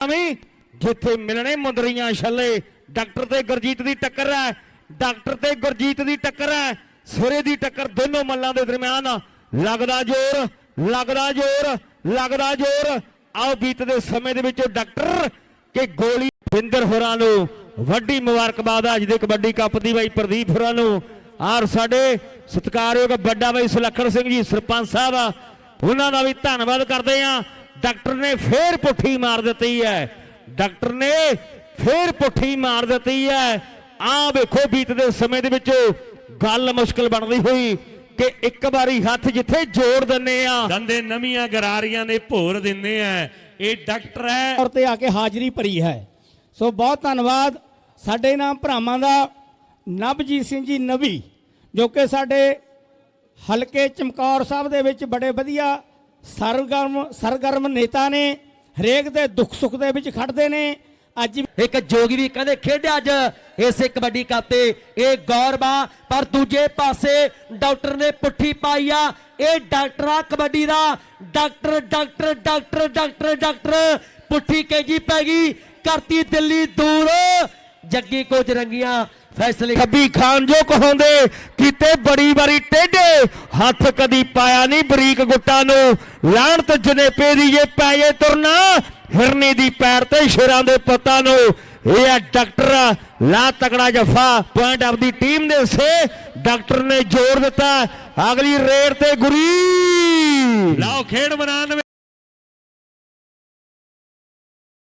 ਵੀ ਜਿੱਥੇ ਮਿਲਣੇ ਮੁੰਦਰੀਆਂ ਛੱਲੇ, ਡਾਕਟਰ ਤੇ ਗੁਰਜੀਤ ਦੀ ਟੱਕਰ ਹੈ, ਡਾਕਟਰ ਤੇ ਗੁਰਜੀਤ ਦੀ ਟੱਕਰ ਹੈ, ਸਿਰੇ ਦੀ ਟੱਕਰ ਦੋਨੋਂ ਮੱਲਾਂ ਦੇ ਦਰਮਿਆਨ ਲੱਗਦਾ ਜ਼ੋਰ ਲੱਗਦਾ ਜ਼ੋਰ ਲੱਗਦਾ ਜ਼ੋਰ। ਆਓ ਬੀਤਦੇ ਸਮੇਂ ਦੇ ਵਿੱਚ ਡਾਕਟਰ ਕਿ ਗੋਲੀ ਬਿੰਦਰ ਹੋਰਾਂ ਨੂੰ, ਵੱਡੀ ਮੁਬਾਰਕਬਾਦ ਅੱਜ ਦੇ ਕਬੱਡੀ ਕੱਪ ਦੀ ਬਾਈ ਪ੍ਰਦੀਪ ਹੋਰਾਂ ਨੂੰ। ਔਰ ਸਾਡੇ ਸਤਿਕਾਰਯੋਗ ਵੱਡਾ ਬਾਈ ਸੁਲੱਖਣ ਸਿੰਘ ਜੀ, ਸਰਪੰਚ ਸਾਹਿਬ ਉਹਨਾਂ ਦਾ ਵੀ ਧੰਨਵਾਦ ਕਰਦੇ ਆ ਡਾਕਟਰ ਨੇ ਫੇਰ ਪੁੱਠੀ ਮਾਰ ਦਿੱਤੀ ਹੈ। ਡਾਕਟਰ ਨੇ ਫੇਰ ਪੁੱਠੀ ਮਾਰ ਦਿੱਤੀ ਹੈ। ਆ ਵੇਖੋ ਬੀਤਦੇ ਸਮੇਂ ਦੇ ਵਿੱਚ ਗੱਲ ਮੁਸ਼ਕਲ ਬਣਦੀ ਹੋਈ ਕਿ ਇੱਕ ਵਾਰੀ ਹੱਥ ਜਿੱਥੇ ਜੋੜ ਦਿੰਨੇ ਆ। ਦੰਦੇ ਨਵੀਆਂ ਗਰਾਰੀਆਂ ਦੇ ਭੋਰ ਦਿੰਦੇ ਆ। ਇਹ ਡਾਕਟਰ ਹੈ। ਤੌਰ ਤੇ ਆ ਕੇ ਹਾਜ਼ਰੀ ਭਰੀ ਹੈ। ਸੋ ਬਹੁਤ ਧੰਨਵਾਦ। ਸਾਡੇ ਨਾਮ ਭਰਾਵਾਂ ਦਾ ਨਵਜੀਤ ਸਿੰਘ ਜੀ ਨਵੀ ਜੋ ਕਿ ਸਾਡੇ ਹਲਕੇ ਚਮਕੌਰ ਸਾਹਿਬ ਦੇ ਵਿੱਚ ਬੜੇ ਵਧੀਆ ਸਰਗਰਮ ਸਰਗਰਮ ਨੇਤਾ ਨੇ ਹਰੇਕ ਦੇ ਦੁੱਖ ਸੁੱਖ ਦੇ ਵਿੱਚ ਖੜਦੇ ਨੇ। ਅੱਜ ਇੱਕ ਜੋਗੀ ਵੀ ਕਹਿੰਦੇ ਖੇਡਿਆ ਅੱਜ ਇਸੇ ਕਬੱਡੀ ਕੱਪ ਤੇ। ਇਹ ਗੌਰਵਾ ਪਰ ਦੂਜੇ ਪਾਸੇ ਡਾਕਟਰ ਨੇ ਪੁੱਠੀ ਪਾਈ ਆ। ਇਹ ਡਾਕਟਰ ਆ ਕਬੱਡੀ ਦਾ। Doctor doctor doctor doctor doctor ਪੁੱਠੀ ਕੈਜੀ ਪੈ ਗਈ। ਕਰਤੀ ਦਿੱਲੀ ਦੂਰ। ਜੱਗੀ ਕੋਚ ਰੰਗੀਆਂ ਫੈਸਲੇ ਖੱਬੀ ਖਾਨ ਜੋ ਕਹਾਉਂਦੇ ਕੀਤੇ ਬੜੀ ਬੜੀ ਟੇਢੇ ਹੱਥ ਕਦੀ ਪਾਇਆ ਨਹੀਂ ਬਰੀਕ ਗੁੱਟਾਂ ਨੂੰ। ਲਾਹਣਤ ਜਨੇਪੇ ਦੀ ਜੇ ਪੈ ਤੁਰਨਾ, ਹਿਰਨੀ ਦੀ ਪੈਰ ਤੇ ਸ਼ੇਰਾਂ ਦੇ ਪੁੱਤਾਂ ਨੂੰ। ਇਹ ਆ ਡਾਕਟਰ ਲਾ ਤਕੜਾ ਜਫਾ ਪੁਆਇੰਟ ਆਪਦੀ ਟੀਮ ਦੇ ਸੇ, ਡਾਕਟਰ ਨੇ ਜ਼ੋਰ ਦਿੱਤਾ। ਅਗਲੀ ਰੇਡ ਤੇ ਗੁਰੀ। ਲਾਓ ਖੇਡ ਮੈਦਾਨ